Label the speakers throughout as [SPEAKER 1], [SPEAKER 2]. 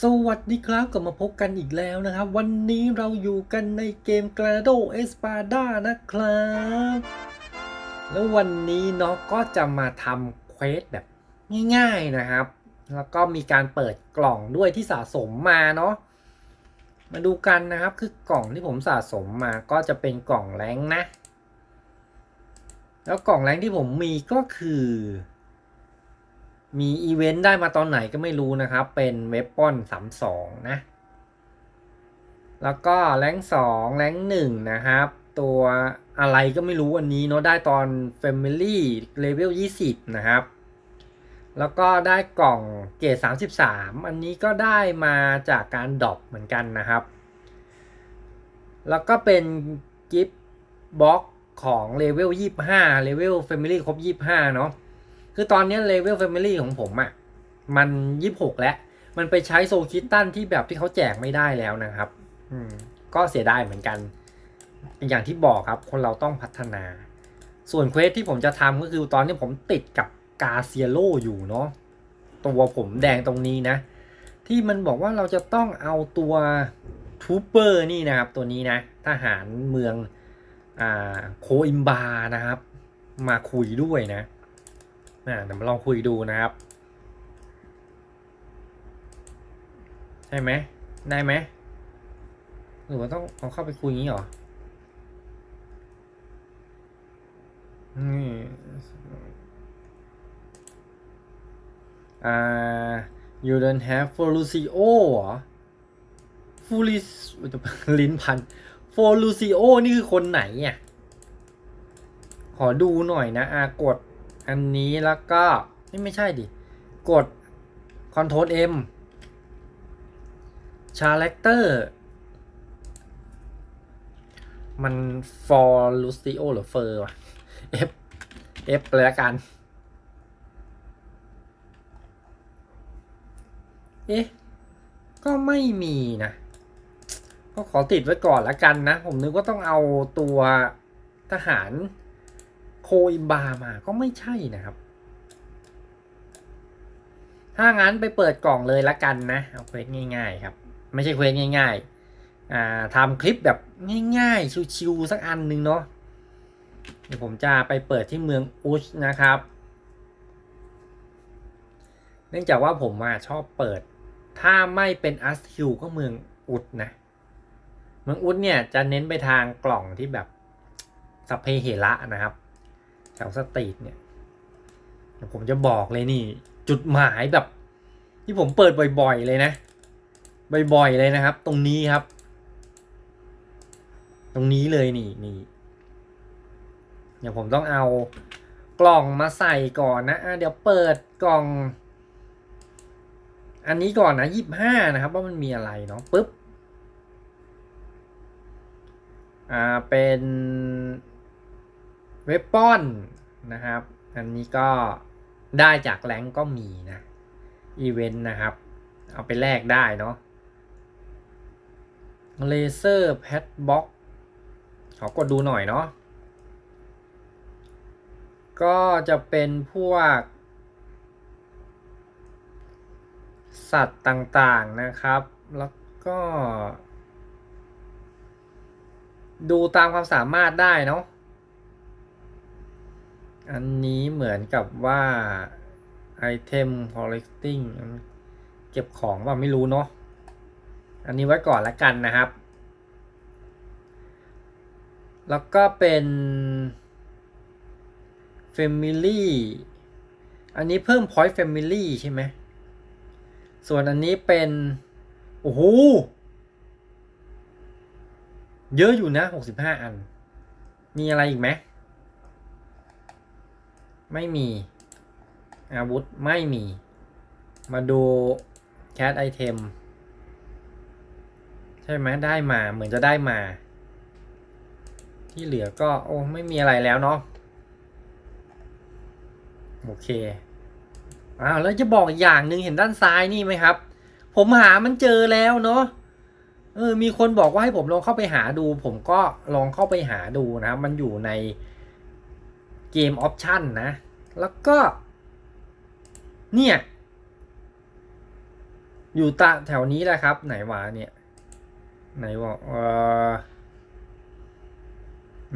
[SPEAKER 1] สวัสดีครับกลับมาพบกันอีกแล้วนะครับ วันนี้เราอยู่กันในเกม g r a d o Espada นะครับ แล้ววันนี้เนาะก็จะมาทำเควสแบบง่ายๆนะครับ แล้วก็มีการเปิดกล่องด้วยที่สะสมมาเนาะมาดูกันนะครับคือกล่องที่ผมสะสมมาก็จะเป็นกล่องแรงนะ แล้วกล่องแรงที่ผมมีก็คือ มีอีเวนต์ได้มาตอนไหนก็ไม่รู้นะครับ เป็นเวปปอนสามสองนะ แล้วก็แรงสองแรงหนึ่งนะครับ ตัวอะไรก็ไม่รู้อันนี้เนาะได้ตอน Family Level 20 นะครับ แล้วก็ได้กล่องเกรด33 อันนี้ก็ได้มาจากการดรอปเหมือนกันนะครับ แล้วก็เป็นกิฟต์บ็อกของเลเวล25เลเวล Family ครบ 25 เนาะ คือตอนนี้เลเวล Family ของผมอะ่ะ มัน26แล้ว มันไปใช้โซคิตตันที่แบบที่เขาแจกไม่ได้แล้วนะครับ อืม ก็เสียดายเหมือนกัน อย่างที่บอกครับ คนเราต้องพัฒนา ส่วนเควสที่ผมจะทำก็คือตอนนี้ผมติดกับกาเซียโลอยู่เนาะ ตัวผมแดงตรงนี้นะ ที่มันบอกว่าเราจะต้องเอาตัวทูเปอร์นี่นะครับ ตัวนี้นะ ทหารเมืองอ่าโคอิมบานะครับ มาคุยด้วยนะ อ่าเดี๋ยวมาลองคุยดูนะครับ ใช่ไหมได้ไหมหรือว่าต้องเอาเข้าไปคุยอย่างนี้หรอนี่อ่า you don't have for Lucio หรอฟูลิสลิ้นพัน for Lucio นี่คือคนไหนอะ ขอดูหน่อยนะ อากด อันนี้แล้วก็ไม่ไม่ใช่ดิ กด Ctrl M ชาแรคเตอร์มัน for Lucio หรือ Fur วะ F F เลยละกัน เอ๊ะ ก็ไม่มีนะ ก็ขอติดไว้ก่อนละกันนะ ผมนึกว่าต้องเอาตัวทหาร โคอิบามาก็ไม่ใช่นะครับ ถ้างั้นไปเปิดกล่องเลยละกันนะ เอาเควสง่ายๆครับ ไม่ใช่เควสง่ายๆอ่าทำคลิปแบบง่ายๆ ชิวๆสักอันหนึ่งเนาะเดี๋ยวผมจะไปเปิดที่เมืองอุชนะครับ เนื่องจากว่าผมอะชอบเปิด ถ้าไม่เป็นอัสคิวก็เมืองอุดนะ เมืองอุดเนี่ยจะเน้นไปทางกล่องที่แบบสัพเพเหระนะครับ แถวสตรีทเนี่ยเดี๋ยวผมจะบอกเลยนี่ จุดหมายแบบ ที่ผมเปิดบ่อยๆเลยนะ บ่อยๆเลยนะครับ ตรงนี้ครับ ตรงนี้เลยนี่นี่เดี๋ยวผมต้องเอากล่องมาใส่ก่อนนะะเดี๋ยวเปิดกล่อง อันนี้ก่อนนะยี่ห้านะครับ ว่ามันมีอะไรเนาะปุ๊บ อ่าเป็น เวปอนนะครับ อันนี้ก็ได้จากแรงก์ก็มีนะ อีเวนต์นะครับ เอาไปแลกได้เนาะเลเซอร์แพดบ็อกขอกดดูหน่อยเนาะก็จะเป็นพวก สัตว์ต่างๆนะครับ แล้วก็ ดูตามความสามารถได้เนาะ อันนี้เหมือนกับว่าไอเทม collecting เก็บของว่าไม่รู้เนาะ อันนี้ไว้ก่อนละกันนะครับ แล้วก็เป็น family อันนี้เพิ่ม point family ใช่ไหม ส่วนอันนี้เป็น โอ้โห เยอะอยู่นะหกสิบห้าอัน มีอะไรอีกไหม ไม่มี อาวุธไม่มี มาดูแคทไอเทมใช่ไหมได้มาเหมือนจะได้มา ที่เหลือก็ โอ้ ไม่มีอะไรแล้วเนาะโอเคอ้าวแล้วจะบอกอีกอย่างหนึ่งเห็นด้านซ้ายนี่ไหมครับ ผมหามันเจอแล้วเนาะเออมีคนบอกว่าให้ผมลองเข้าไปหาดู ผมก็ลองเข้าไปหาดูนะครับ มันอยู่ใน เกมออปชันนะ แล้วก็ เนี่ย อยู่ตะแถวนี้แหละครับ ไหนวะเนี่ย ไหนวะเอ่อ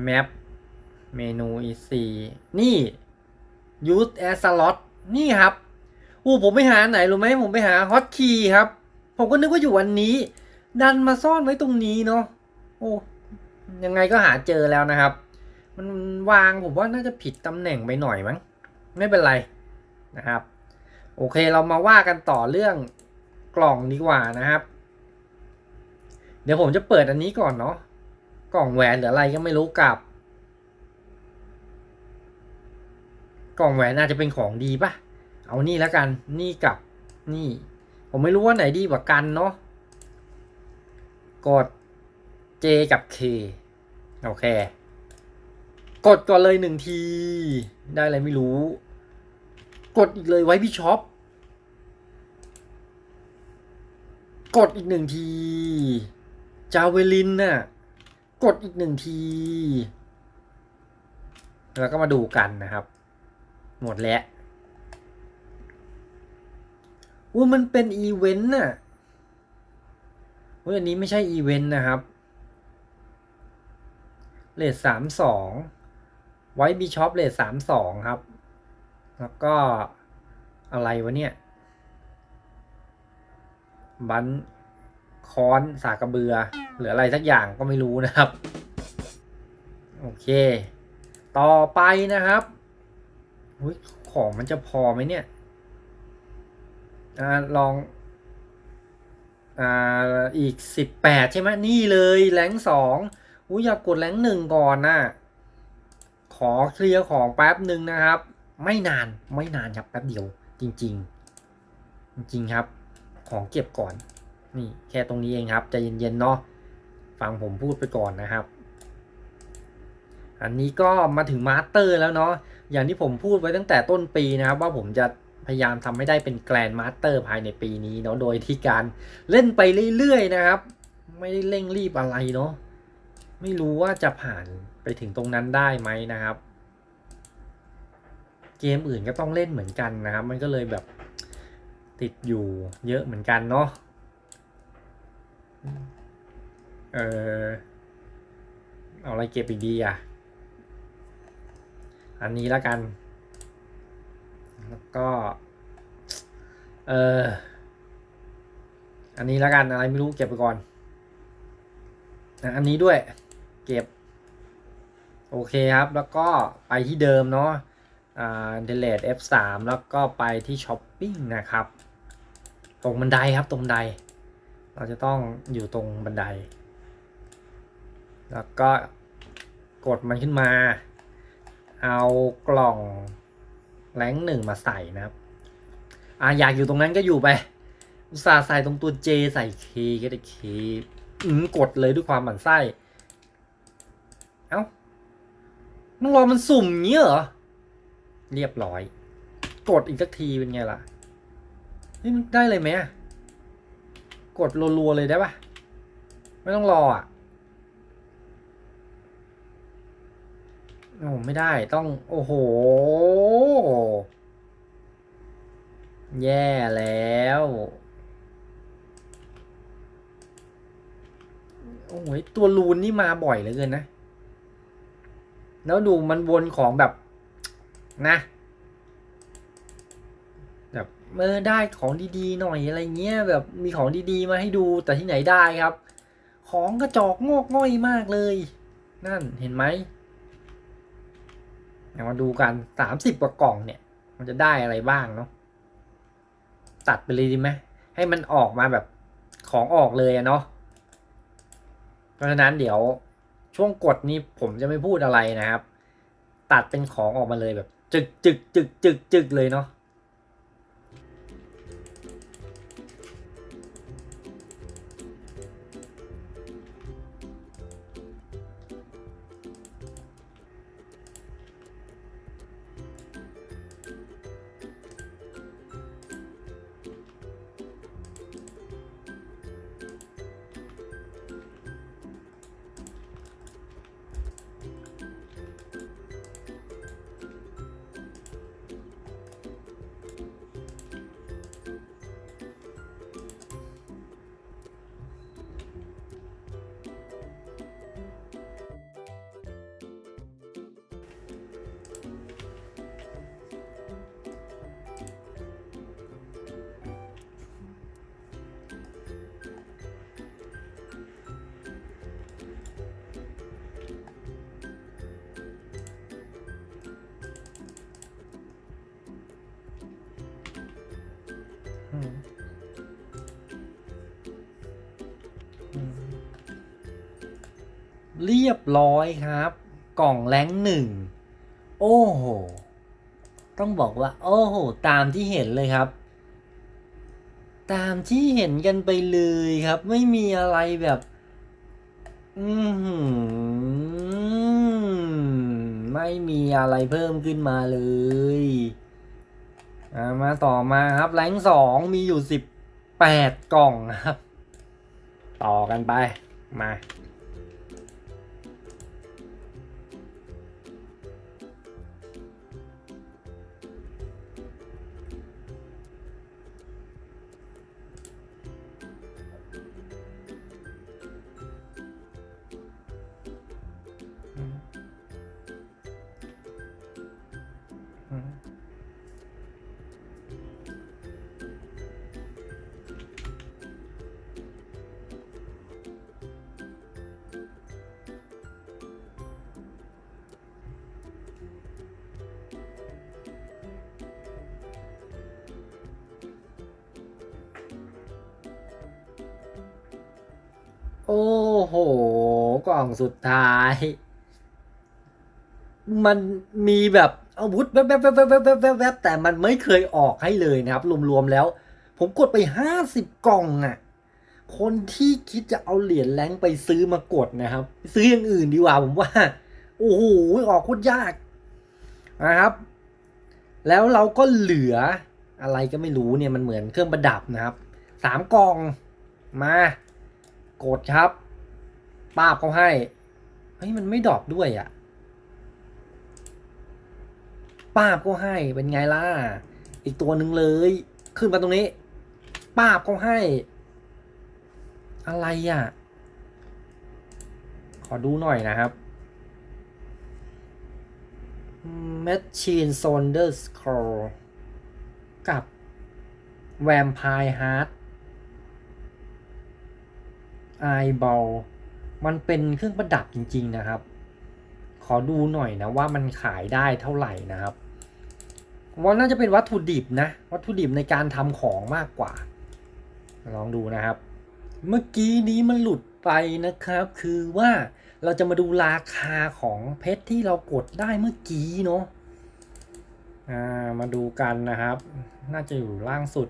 [SPEAKER 1] แมปเมนูอีซีนี่ use as slot นี่ครับอู้ผมไปหาไหนรู้ไหมผมไปหา hot key ครับ ผมก็นึกว่าอยู่วันนี้ ดันมาซ่อนไว้ตรงนี้เนาะโอ้ยังไงก็หาเจอแล้วนะครับ มันวางผมว่าน่าจะผิดตำแหน่งไปหน่อยมั้ง ไม่เป็นไรนะครับ โอเคเรามาว่ากันต่อเรื่องกล่องดีกว่านะครับ เดี๋ยวผมจะเปิดอันนี้ก่อนเนาะกล่องแหวนหรืออะไรก็ไม่รู้กับ กล่องแหวนน่าจะเป็นของดีปะเอานี่แล้วกันนี่กับนี่ ผมไม่รู้ว่าไหนดีกว่ากันเนาะกด J กับ K โอเค กดก่อนเลยหนึ่งที ได้อะไรไม่รู้ กดอีกเลยไว้พี่ช็อปกดอีกหนึ่งที จาเวลินน่ะ กดอีกหนึ่งที แล้วก็มาดูกันนะครับ หมดแล้วอุ้มันเป็นอีเวนต์น่ะอุ้ยอันนี้ไม่ใช่อีเวนต์นะครับเลทสามสอง ไว้บีช็อปเลทสามสองครับ แล้วก็อะไรวะเนี่ย บันค้อนสากกระเบือ หรืออะไรสักอย่างก็ไม่รู้นะครับ โอเค ต่อไปนะครับอุ๊ยของมันจะพอไหมเนี่ยอ่าลองอ่าอีกสิบแปดใช่ไหมนี่เลยแรงสองอุ้ยอยากกดแรงหนึ่งก่อนน่ะ ขอเคลียร์ของแป๊บหนึ่งนะครับ ไม่นานไม่นานครับแป๊บเดียวจริง ๆ จริงครับ ของเก็บก่อน นี่แค่ตรงนี้เองครับใจะเย็นๆเนาะฟังผมพูดไปก่อนนะครับ อันนี้ก็มาถึงมาสเตอร์แล้วเนาะอย่างที่ผมพูดไว้ตั้งแต่ต้นปีนะครับว่าผมจะพยายามทำให้ได้เป็นแกรนด์มาสเตอร์ภายในปีนี้เนาะโดยที่การเล่นไปเรื่อยๆนะครับ ไม่ได้เร่งรีบอะไรเนาะไม่รู้ว่าจะผ่าน ไปถึงตรงนั้นได้ไหมนะครับ เกมอื่นก็ต้องเล่นเหมือนกันนะครับ มันก็เลยแบบติดอยู่เยอะเหมือนกันเนาะเออเอาอะไรเก็บอีกดีอะ อันนี้แล้วกัน แล้วก็ เอออันนี้แล้วกันอะไรไม่รู้เก็บไปก่อน อันนี้ด้วย เก็บ โอเคครับ แล้วก็ไปที่เดิมเนาะอ่า delete F3 แล้วก็ไปที่ช้อปปิ้งนะครับ ตรงบันไดครับตรงบันได เราจะต้องอยู่ตรงบันได แล้วก็กดมันขึ้นมา เอากล่องแรงหนึ่งมาใส่นะครับ อ่าอยากอยู่ตรงนั้นก็อยู่ไป อุตส่าห์ใส่ตรงตัว J ใส่ K ก็ได้ K อืมกดเลยด้วยความหมั่นไส้ เอ้า มึงรอมันสุ่มเงี้ยเหรอ เรียบร้อย กดอีกสักทีเป็นไงล่ะนี่มันได้เลยไหมกดรัวๆเลยได้ปะไม่ต้องรออะโอ้ไม่ได้ต้องโอ้โห แย่แล้ว โอ้ยตัวรูนนี่มาบ่อยเหลือเกินนะ แล้วดูมันวนของแบบนะแบบเออได้ของดีๆหน่อยอะไรเงี้ยแบบมีของดีๆมาให้ดูแต่ที่ไหนได้ครับ ของกระจอกงอกง่อยมากเลย นั่นเห็นไหมเอามาดูกันสามสิบกว่ากล่องเนี่ย มันจะได้อะไรบ้างเนาะตัดไปเลยดีไหมให้มันออกมาแบบของออกเลยอะเนาะเพราะฉะนั้นเดี๋ยว ช่วงกดนี้ผมจะไม่พูดอะไรนะครับ ตัดเป็นของออกมาเลยแบบ จึกจึกจึกจึกจึกเลยเนาะ เรียบร้อยครับ กล่องแรงหนึ่งโอ้โห ต้องบอกว่า โอ้โห ตามที่เห็นเลยครับ ตามที่เห็นกันไปเลยครับ ไม่มีอะไรแบบ อือหือไม่มีอะไรเพิ่มขึ้นมาเลยมาต่อมาครับ แรงสองมีอยู่สิบแปดกล่องครับ ต่อกันไป มา โอ้โห กล่องสุดท้าย มันมีแบบอาวุธแวบๆๆๆๆๆๆแต่มันไม่เคยออกให้เลยนะครับ รวมๆแล้ว ผมกดไปห้าสิบกล่องอะ่ะ คนที่คิดจะเอาเหรียญแรงไปซื้อมากดนะครับ ซื้ออย่างอื่นดีกว่าผมว่า โอ้โห ออกโคตรยากนะครับ แล้วเราก็เหลืออะไรก็ไม่รู้เนี่ยมันเหมือนเครื่องประดับนะครับสามกล่องมา กดครับป้าบเขาให้เฮ้ยมันไม่ดรอปด้วยอะ่ะป้าบก็ให้เป็นไงล่ะ อีกตัวหนึ่งเลย ขึ้นมาตรงนี้ ป้าบก็ให้ อะไรอะ ขอดูหน่อยนะครับ Machine Soldier Scroll กับ Vampire Heart Eyeball มันเป็นเครื่องประดับจริง ๆนะครับ ขอดูหน่อยนะว่ามันขายได้เท่าไหร่นะครับว่าน่าจะเป็นวัตถุดิบนะ วัตถุดิบในการทำของมากกว่า ลองดูนะครับ เมื่อกี้นี้มันหลุดไปนะครับ คือว่าเราจะมาดูราคาของเพชรที่เรากดได้เมื่อกี้เนาะมาดูกันนะครับ น่าจะอยู่ล่างสุด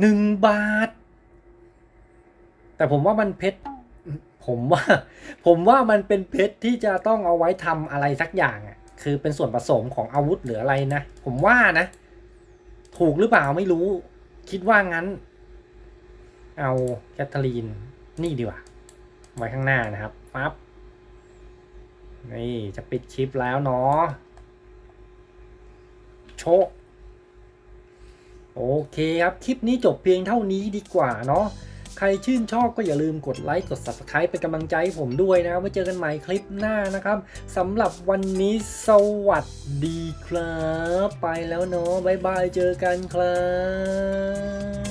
[SPEAKER 1] หนึ่งบาท แต่ผมว่ามันเพชรผมว่า ผมว่ามันเป็นเพชรที่จะต้องเอาไว้ทำอะไรสักอย่างอะ คือเป็นส่วนผสมของอาวุธหรืออะไรนะ ผมว่านะ ถูกหรือเปล่าไม่รู้ คิดว่างั้น เอาแคทเธอรีนนี่ดีกว่า ไว้ข้างหน้านะครับปั๊บนี่จะปิดคลิปแล้วเนาะโชโอเคครับ คลิปนี้จบเพียงเท่านี้ดีกว่าเนาะ รชื่นชอบก็อย่าลืมกดไลค์กด Subscribe เป็นกำลังใจให้ผมด้วยนะครับไว้เจอกันใหม่คลิปหน้านะครับสำหรับวันนี้สวัสดีครับ ไปแล้วเนาะบ๊ายบายเจอกันครับ